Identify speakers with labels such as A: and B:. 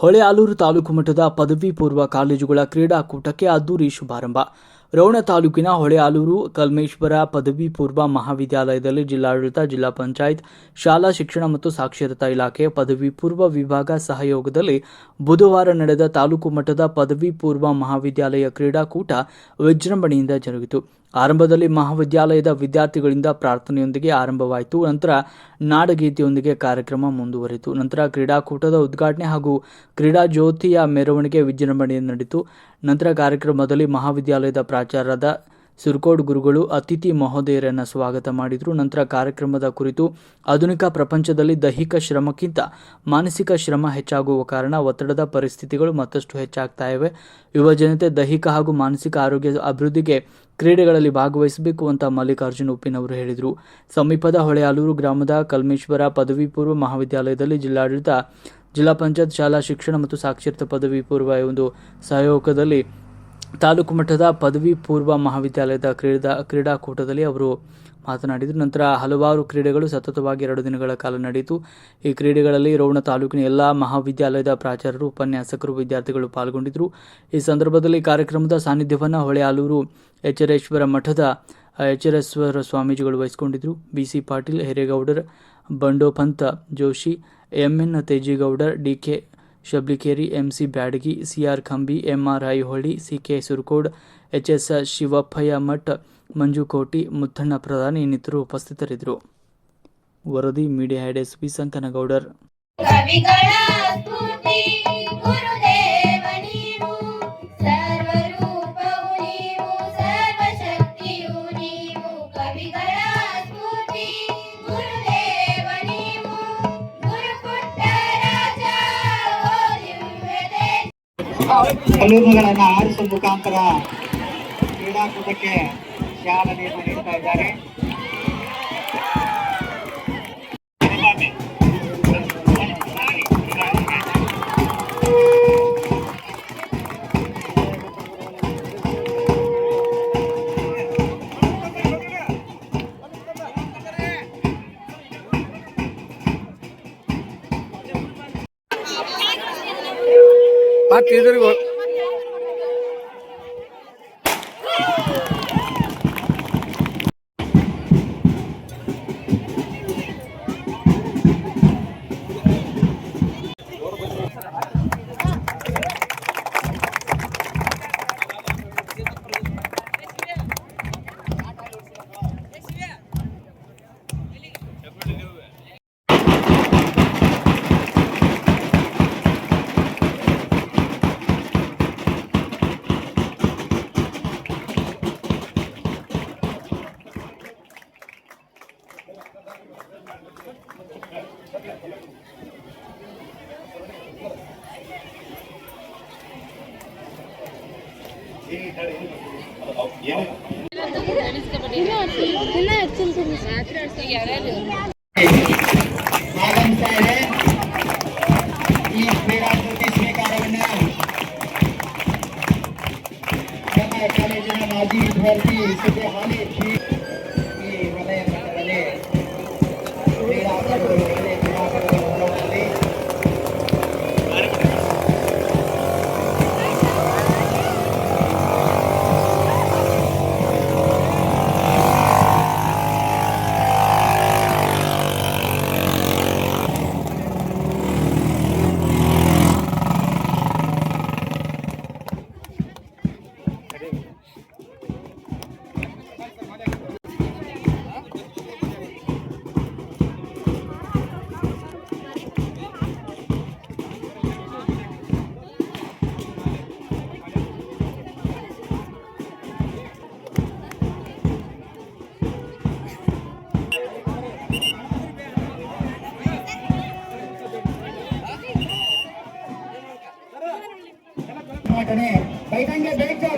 A: ಹೊಳೆ ಆಲೂರು ತಾಲೂಕು ಮಟ್ಟದ ಪದವಿ ಪೂರ್ವ ಕಾಲೇಜುಗಳ ಕ್ರೀಡಾಕೂಟಕ್ಕೆ ಅದ್ದೂರಿ ಶುಭಾರಂಭ. ರೋಣ ತಾಲೂಕಿನ ಹೊಳೆಆಲೂರು ಕಲ್ಮೇಶ್ವರ ಪದವಿ ಪೂರ್ವ ಮಹಾವಿದ್ಯಾಲಯದಲ್ಲಿ ಜಿಲ್ಲಾಡಳಿತ, ಜಿಲ್ಲಾ ಪಂಚಾಯತ್, ಶಾಲಾ ಶಿಕ್ಷಣ ಮತ್ತು ಸಾಕ್ಷರತಾ ಇಲಾಖೆ ಪದವಿ ಪೂರ್ವ ವಿಭಾಗ ಸಹಯೋಗದಲ್ಲಿ ಬುಧವಾರ ನಡೆದ ತಾಲೂಕು ಮಟ್ಟದ ಪದವಿ ಪೂರ್ವ ಮಹಾವಿದ್ಯಾಲಯ ಕ್ರೀಡಾಕೂಟ ವಿಜೃಂಭಣೆಯಿಂದ ಜರುಗಿತು. ಆರಂಭದಲ್ಲಿ ಮಹಾವಿದ್ಯಾಲಯದ ವಿದ್ಯಾರ್ಥಿಗಳಿಂದ ಪ್ರಾರ್ಥನೆಯೊಂದಿಗೆ ಆರಂಭವಾಯಿತು. ನಂತರ ನಾಡಗೀತೆಯೊಂದಿಗೆ ಕಾರ್ಯಕ್ರಮ ಮುಂದುವರಿತು. ನಂತರ ಕ್ರೀಡಾಕೂಟದ ಉದ್ಘಾಟನೆ ಹಾಗೂ ಕ್ರೀಡಾ ಜ್ಯೋತಿಯ ಮೆರವಣಿಗೆ ವಿಜೃಂಭಣೆಯಿಂದ ನಡೆಯಿತು. ನಂತರ ಕಾರ್ಯಕ್ರಮದಲ್ಲಿ ಮಹಾವಿದ್ಯಾಲಯದ ಪ್ರಾಚಾರ್ಯರಾದ ಸುರ್ಕೋಡ್ ಗುರುಗಳು ಅತಿಥಿ ಮಹೋದಯರನ್ನು ಸ್ವಾಗತ ಮಾಡಿದರು. ನಂತರ ಕಾರ್ಯಕ್ರಮದ ಕುರಿತು ಆಧುನಿಕ ಪ್ರಪಂಚದಲ್ಲಿ ದೈಹಿಕ ಶ್ರಮಕ್ಕಿಂತ ಮಾನಸಿಕ ಶ್ರಮ ಹೆಚ್ಚಾಗುವ ಕಾರಣ ಒತ್ತಡದ ಪರಿಸ್ಥಿತಿಗಳು ಮತ್ತಷ್ಟು ಹೆಚ್ಚಾಗ್ತಾ ಇವೆ. ಯುವ ಜನತೆ ದೈಹಿಕ ಹಾಗೂ ಮಾನಸಿಕ ಆರೋಗ್ಯ ಅಭಿವೃದ್ಧಿಗೆ ಕ್ರೀಡೆಗಳಲ್ಲಿ ಭಾಗವಹಿಸಬೇಕು ಅಂತ ಮಲ್ಲಿಕಾರ್ಜುನ್ ಉಪ್ಪಿನವರು ಹೇಳಿದರು. ಸಮೀಪದ ಹೊಳೆಯಾಲೂರು ಗ್ರಾಮದ ಕಲ್ಮೇಶ್ವರ ಪದವಿ ಪೂರ್ವ ಮಹಾವಿದ್ಯಾಲಯದಲ್ಲಿ ಜಿಲ್ಲಾಡಳಿತ, ಜಿಲ್ಲಾ ಪಂಚಾಯತ್ ಶಾಲಾ ಶಿಕ್ಷಣ ಮತ್ತು ಸಾಕ್ಷರತಾ ಪದವಿ ಪೂರ್ವ ಒಂದು ಸಹಯೋಗದಲ್ಲಿ ತಾಲೂಕು ಮಟ್ಟದ ಪದವಿ ಪೂರ್ವ ಮಹಾವಿದ್ಯಾಲಯದ ಕ್ರೀಡಾ ಕ್ರೀಡಾಕೂಟದಲ್ಲಿ ಅವರು ಮಾತನಾಡಿದರು. ನಂತರ ಹಲವಾರು ಕ್ರೀಡೆಗಳು ಸತತವಾಗಿ ಎರಡು ದಿನಗಳ ಕಾಲ ನಡೆಯಿತು. ಈ ಕ್ರೀಡೆಗಳಲ್ಲಿ ರೋಣ ತಾಲೂಕಿನ ಎಲ್ಲ ಮಹಾವಿದ್ಯಾಲಯದ ಪ್ರಾಚಾರ್ಯರು, ಉಪನ್ಯಾಸಕರು, ವಿದ್ಯಾರ್ಥಿಗಳು ಪಾಲ್ಗೊಂಡಿದ್ದರು. ಈ ಸಂದರ್ಭದಲ್ಲಿ ಕಾರ್ಯಕ್ರಮದ ಸಾನ್ನಿಧ್ಯವನ್ನು ಹೊಳೆ ಎಚರೇಶ್ವರ ಮಠದ ಎಚ್ಚರೇಶ್ವರ ಸ್ವಾಮೀಜಿಗಳು ವಹಿಸಿಕೊಂಡಿದ್ದರು. B C Patil, Hiregowdar, Bandopanta Joshi M N Tejigowdar D K Shablikeri MC Byadagi, CR Khambi MR Aihole CK Surakod HS Shivappayya Math Manju Koti Muttanna ಪ್ರಧಾನಿ ಇನ್ನಿತರು ಉಪಸ್ಥಿತರಿದ್ದರು. ವರದಿ
B: media head S P Sankanagowdar
C: ಬಲೂನುಗಳನ್ನ ಆರಿಸುವ ಮುಖಾಂತರ ಕ್ರೀಡಾಕೂಟಕ್ಕೆ ಚಾಲನೆಯನ್ನು ನೀಡ್ತಾ ಇದ್ದಾರೆ.
D: ಮತ್ತೆ ಇದ್ರಿಗೆ ಹೋ-
C: ಆಗಮಿಸ್ತಾ ಈ ಕ್ರೀಡಾಕೂಟ ಸ್ವೀಕಾರವನ್ನ ನಮ್ಮ ಕಾಲೇಜಿನ ಮಾಜಿ ವಿದ್ಯಾರ್ಥಿ ಸಿದ್ದೆ ಹಾಲಿ ಶ್ರೀ ಈ ವಲಯ ಮಟ್ಟದಲ್ಲಿ ಕ್ರೀಡಾಪಟುಗಳು ಒಳ್ಳೆಯ ಕ್ರೀಡಾಪಟುಗಳ ಕಡೆ ಬೈದಂಗೆ ಬೇಕು